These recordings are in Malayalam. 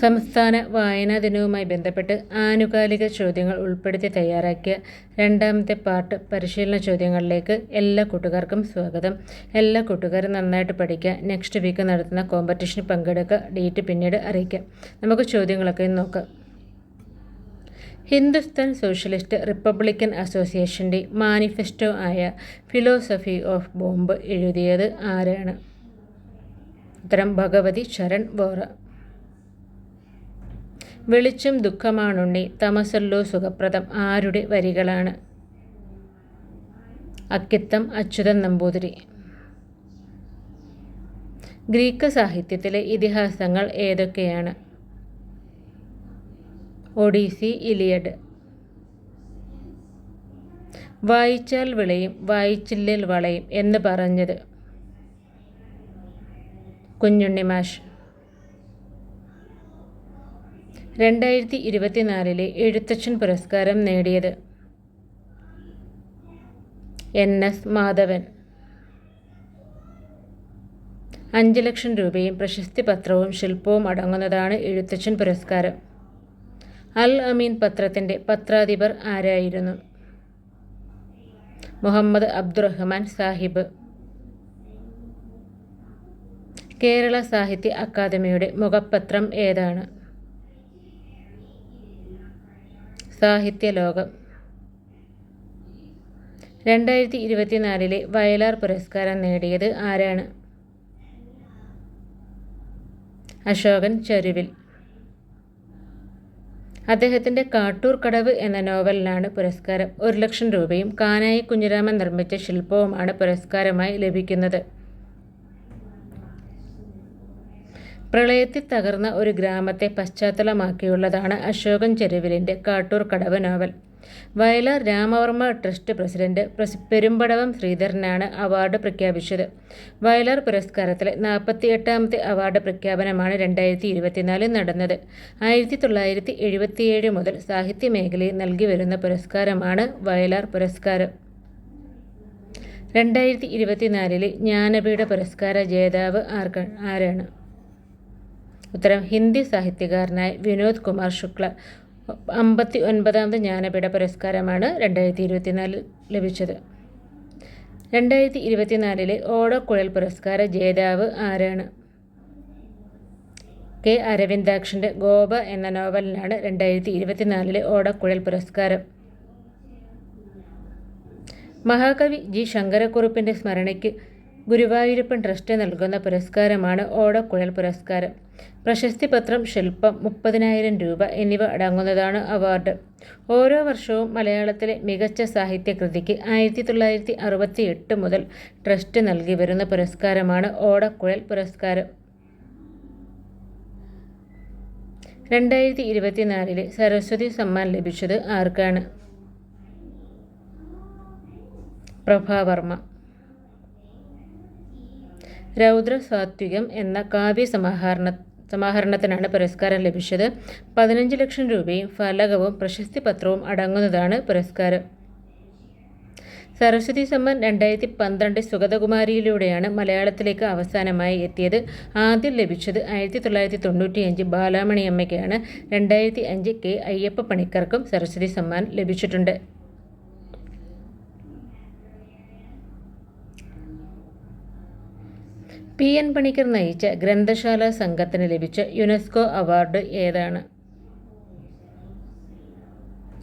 സംസ്ഥാന വായനാ ദിനവുമായി ബന്ധപ്പെട്ട് ആനുകാലിക ചോദ്യങ്ങൾ ഉൾപ്പെടുത്തി തയ്യാറാക്കിയ രണ്ടാമത്തെ പാർട്ട് പരിശീലന ചോദ്യങ്ങളിലേക്ക് എല്ലാ കൂട്ടുകാർക്കും സ്വാഗതം. എല്ലാ കൂട്ടുകാരും നന്നായിട്ട് പഠിക്കുക നെക്സ്റ്റ് വീക്ക് നടത്തുന്ന കോമ്പറ്റീഷന് പങ്കെടുക്കുക ഡേറ്റ് പിന്നീട് അറിയിക്കാം നമുക്ക് ചോദ്യങ്ങളൊക്കെ നോക്കാം. ഹിന്ദുസ്ഥാൻ സോഷ്യലിസ്റ്റ് റിപ്പബ്ലിക്കൻ അസോസിയേഷന്റെ മാനിഫെസ്റ്റോ ആയ ഫിലോസഫി ഓഫ് ബോംബ് എഴുതിയത് ആരാണ്? ഉത്തരം ഭഗവതി ശരൺ വോറ. വെളിച്ചം ദുഃഖമാണുണ്ണി. തമസല്ലോ സുഖപ്രദം. ആരുടെ വരികളാണ്? അക്കിത്തം അച്യുതൻ നമ്പൂതിരി. ഗ്രീക്ക് സാഹിത്യത്തിലെ ഇതിഹാസങ്ങൾ ഏതൊക്കെയാണ്? Odyssey Iliad. വായിച്ചാൽ വിളയും വായിച്ചില്ലേൽ വളയും എന്ന് പറഞ്ഞത് കുഞ്ഞുണ്ണിമാഷ് രണ്ടായിരത്തി ഇരുപത്തിനാലിലെ എഴുത്തച്ഛൻ പുരസ്കാരം നേടിയത് എൻ എസ് മാധവൻ. അഞ്ച് ലക്ഷം രൂപയും പ്രശസ്തി പത്രവും ശില്പവും അടങ്ങുന്നതാണ് എഴുത്തച്ഛൻ പുരസ്കാരം. അൽ അമീൻ പത്രത്തിന്റെ പത്രാധിപർ ആരായിരുന്നു? മുഹമ്മദ് അബ്ദുറഹ്മാൻ സാഹിബ്. കേരള സാഹിത്യ അക്കാദമിയുടെ മുഖപത്രം ഏതാണ്? സാഹിത്യലോകം. രണ്ടായിരത്തി ഇരുപത്തിനാലിലെ വയലാർ പുരസ്കാരം നേടിയത് ആരാണ്? അശോകൻ ചരുവിൽ. അദ്ദേഹത്തിന്റെ കാട്ടൂർ കടവ് എന്ന നോവലിനാണ് പുരസ്കാരം. ഒരു ലക്ഷം രൂപയും കാനായി കുഞ്ഞിരാമൻ നിർമ്മിച്ച ശില്പവുമാണ് പുരസ്കാരമായി ലഭിക്കുന്നത്. പ്രളയത്തിൽ തകർന്ന ഒരു ഗ്രാമത്തെ പശ്ചാത്തലമാക്കിയുള്ളതാണ് Ashokan ചെരുവിലിന്റെ Kattoor Kadavu novel. Vayalar Ramavarma trust president Perumbadavam ശ്രീധരനാണ് award പ്രഖ്യാപിച്ചത്. വയലാർ പുരസ്കാരത്തിലെ നാൽപ്പത്തി എട്ടാമത്തെ അവാർഡ് പ്രഖ്യാപനമാണ് രണ്ടായിരത്തി ഇരുപത്തിനാലിൽ നടന്നത്. ആയിരത്തി തൊള്ളായിരത്തി എഴുപത്തിയേഴ് മുതൽ സാഹിത്യ മേഖലയിൽ നൽകി വരുന്ന പുരസ്കാരമാണ് വയലാർ പുരസ്കാരം. രണ്ടായിരത്തി ഇരുപത്തിനാലിലെ ജ്ഞാനപീഠ പുരസ്കാര ജേതാവ് ആർക്കാണ് ആരാണ്? ഉത്തരം ഹിന്ദി സാഹിത്യകാരനായ വിനോദ് കുമാർ ശുക്ല. അമ്പത്തി ഒൻപതാമത് ജ്ഞാനപീഠ പുരസ്കാരമാണ് രണ്ടായിരത്തി ഇരുപത്തിനാലിൽ ലഭിച്ചത്. രണ്ടായിരത്തി ഇരുപത്തിനാലിലെ ഓടക്കുഴൽ പുരസ്കാര ജേതാവ് ആരാണ്? കെ. അരവിന്ദാക്ഷന്റെ ഗോപ എന്ന നോവലിനാണ് രണ്ടായിരത്തി ഇരുപത്തിനാലിലെ ഓടക്കുഴൽ പുരസ്കാരം. മഹാകവി ജി. ശങ്കരക്കുറുപ്പിന്റെ സ്മരണയ്ക്ക് ഗുരുവായൂരപ്പൻ ട്രസ്റ്റ് നൽകുന്ന പുരസ്കാരമാണ് ഓടക്കുഴൽ പുരസ്കാരം. പ്രശസ്തി പത്രം ശില്പം മുപ്പതിനായിരം രൂപ എന്നിവ അടങ്ങുന്നതാണ് അവാർഡ്. ഓരോ വർഷവും മലയാളത്തിലെ മികച്ച സാഹിത്യകൃതിക്ക് ആയിരത്തി തൊള്ളായിരത്തി അറുപത്തി എട്ട് മുതൽ ട്രസ്റ്റ് നൽകി വരുന്ന പുരസ്കാരമാണ് ഓടക്കുഴൽ പുരസ്കാരം. രണ്ടായിരത്തി ഇരുപത്തിനാലിലെ സരസ്വതി സമ്മാൻ ലഭിച്ചത് ആർക്കാണ്? പ്രഭാവർമ്മ രൗദ്ര സാത്വികം എന്ന കാവ്യ സമാഹരണത്തിനാണ് പുരസ്കാരം ലഭിച്ചത്. പതിനഞ്ച് ലക്ഷം രൂപയും ഫലകവും പ്രശസ്തി പത്രവും അടങ്ങുന്നതാണ് പുരസ്കാരം. സരസ്വതി സമ്മൻ രണ്ടായിരത്തി പന്ത്രണ്ട് സുഗതകുമാരിയിലൂടെയാണ് മലയാളത്തിലേക്ക് അവസാനമായി എത്തിയത്. ആദ്യം ലഭിച്ചത് ആയിരത്തി തൊള്ളായിരത്തി തൊണ്ണൂറ്റിയഞ്ച് ബാലാമണി അമ്മയ്ക്കാണ് രണ്ടായിരത്തി അഞ്ച് കെ അയ്യപ്പ പണിക്കർക്കും സരസ്വതി സമ്മാൻ ലഭിച്ചിട്ടുണ്ട്. പി എൻ പണിക്കർ നയിച്ച ഗ്രന്ഥശാല സംഘത്തിന് ലഭിച്ച യുനെസ്കോ അവാർഡ് ഏതാണ്?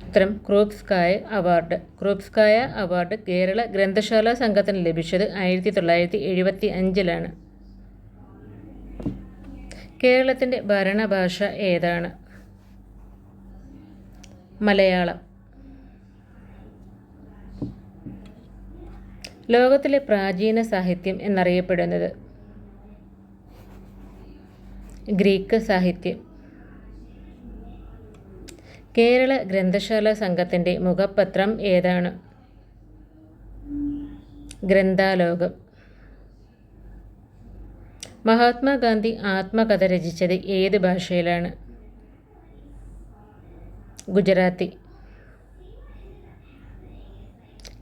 ഉത്തരം Krupskaya award. Krupskaya award Kerala Granthasala സംഘത്തിന് ലഭിച്ചത് ആയിരത്തി തൊള്ളായിരത്തി എഴുപത്തി അഞ്ചിലാണ് കേരളത്തിന്റെ ഭരണഭാഷ ഏതാണ്? മലയാളം. ലോകത്തിലെ പ്രാചീന സാഹിത്യം എന്നറിയപ്പെടുന്നത് ഗ്രീക്ക് സാഹിത്യം. കേരള ഗ്രന്ഥശാല സംഘത്തിന്റെ മുഖപത്രം ഏതാണ്? ഗ്രന്ഥാലോകം. മഹാത്മാഗാന്ധി ആത്മകഥ രചിച്ചത് ഏത് ഭാഷയിലാണ്? ഗുജറാത്തി.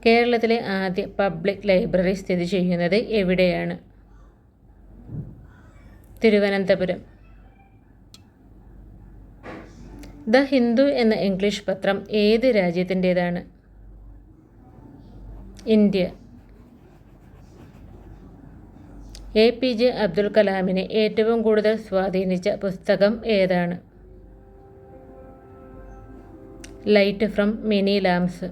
കേരളത്തിലെ ആദ്യ പബ്ലിക് ലൈബ്രറി സ്ഥിതി ചെയ്യുന്നത് എവിടെയാണ്? തിരുവനന്തപുരം. ദ ഹിന്ദു എന്ന ഇംഗ്ലീഷ് പത്രം ഏത് രാജ്യത്തിന്റേതാണ്? India. A P J Abdul കലാമിനെ ഏറ്റവും കൂടുതൽ സ്വാധീനിച്ച പുസ്തകം ഏതാണ്? Light from many lamps.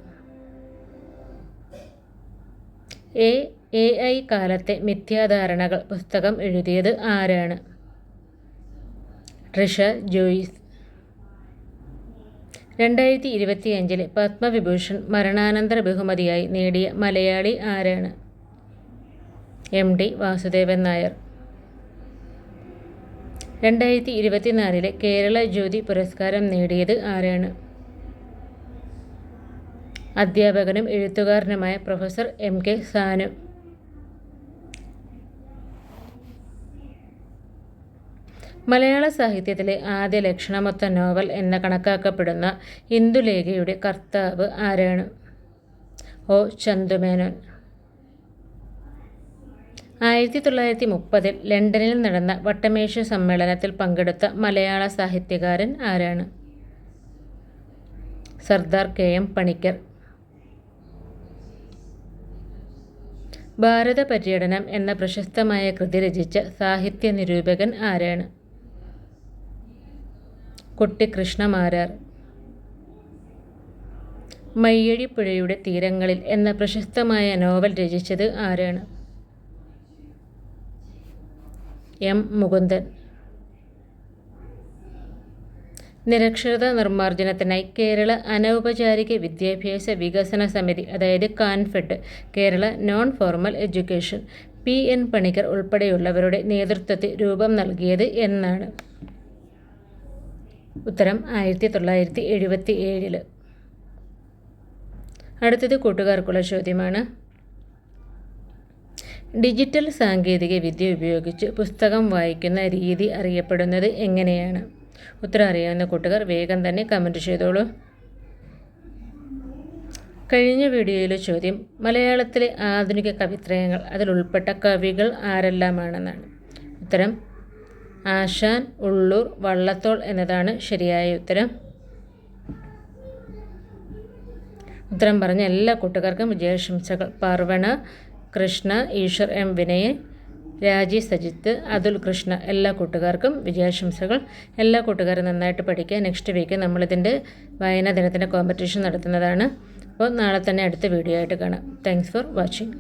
A A I കാലത്തെ മിഥ്യാധാരണകൾ പുസ്തകം എഴുതിയത് ആരാണ്? ട്രിഷ ജോയിസ്. രണ്ടായിരത്തി ഇരുപത്തിയഞ്ചിലെ പത്മവിഭൂഷൺ മരണാനന്തര ബഹുമതിയായി നേടിയ മലയാളി ആരാണ്? എം. ഡി വാസുദേവൻ നായർ. രണ്ടായിരത്തി ഇരുപത്തിനാലിലെ കേരള ജ്യോതി പുരസ്കാരം നേടിയത് ആരാണ്? അധ്യാപകനും എഴുത്തുകാരനുമായ പ്രൊഫസർ എം. കെ. സാനു. മലയാള സാഹിത്യത്തിലെ ആദ്യ ലക്ഷണമൊത്ത നോവൽ എന്ന കണക്കാക്കപ്പെടുന്ന ഇന്ദുലേഖയുടെ കർത്താവ് ആരാണ്? ഒ. ചന്തുമേനോൻ ആയിരത്തി തൊള്ളായിരത്തി മുപ്പതിൽ ലണ്ടനിൽ നടന്ന വട്ടമേശ സമ്മേളനത്തിൽ പങ്കെടുത്ത മലയാള സാഹിത്യകാരൻ ആരാണ്? സർദാർ കെ. എം. പണിക്കർ. ഭാരത പര്യടനം എന്ന പ്രശസ്തമായ കൃതി രചിച്ച സാഹിത്യ നിരൂപകൻ ആരാണ്? കുട്ടിക്കൃഷ്ണമാരാർ. മയ്യഴിപ്പുഴയുടെ തീരങ്ങളിൽ എന്ന പ്രശസ്തമായ നോവൽ രചിച്ചത് ആരാണ്? എം. മുകുന്ദൻ. നിരക്ഷരത നിർമ്മാർജനത്തിനായി കേരള അനൗപചാരിക വിദ്യാഭ്യാസ വികസന സമിതി അതായത് KANFED Kerala non formal education P. N. Panicker ഉൾപ്പെടെയുള്ളവരുടെ നേതൃത്വത്തിൽ രൂപം നൽകിയത് എന്നാണ്. ഉത്തരം ആയിരത്തി തൊള്ളായിരത്തി എഴുപത്തി ഏഴിൽ അടുത്തത് കൂട്ടുകാർക്കുള്ള ചോദ്യമാണ്. ഡിജിറ്റൽ സാങ്കേതിക വിദ്യ ഉപയോഗിച്ച് പുസ്തകം വായിക്കുന്ന രീതി അറിയപ്പെടുന്നത് എങ്ങനെയാണ്? ഉത്തരം അറിയാവുന്ന കൂട്ടുകാർ വേഗം തന്നെ കമന്റ് ചെയ്തോളൂ. കഴിഞ്ഞ വീഡിയോയിലെ ചോദ്യം മലയാളത്തിലെ ആധുനിക കവിത്രയങ്ങൾ അതിലുൾപ്പെട്ട കവികൾ ആരെല്ലാമാണെന്നാണ്. ഉത്തരം ആശാൻ ഉള്ളൂർ വള്ളത്തോൾ എന്നതാണ് ശരിയായ ഉത്തരം. ഉത്തരം പറഞ്ഞ എല്ലാ കൂട്ടുകാർക്കും വിജയാശംസകൾ. പാർവണ കൃഷ്ണ ഈശ്വർ എം വിനയൻ രാജി സജിത്ത് അതുൽ കൃഷ്ണ എല്ലാ കൂട്ടുകാർക്കും വിജയാശംസകൾ. എല്ലാ കൂട്ടുകാരും നന്നായിട്ട് പഠിക്കുക. നെക്സ്റ്റ് വീക്ക് നമ്മളിതിന്റെ വായനാ ദിനത്തിന്റെ കോമ്പറ്റീഷൻ നടത്തുന്നതാണ്. അപ്പോൾ നാളെ തന്നെ അടുത്ത വീഡിയോ ആയിട്ട് കാണാം. Thanks for watching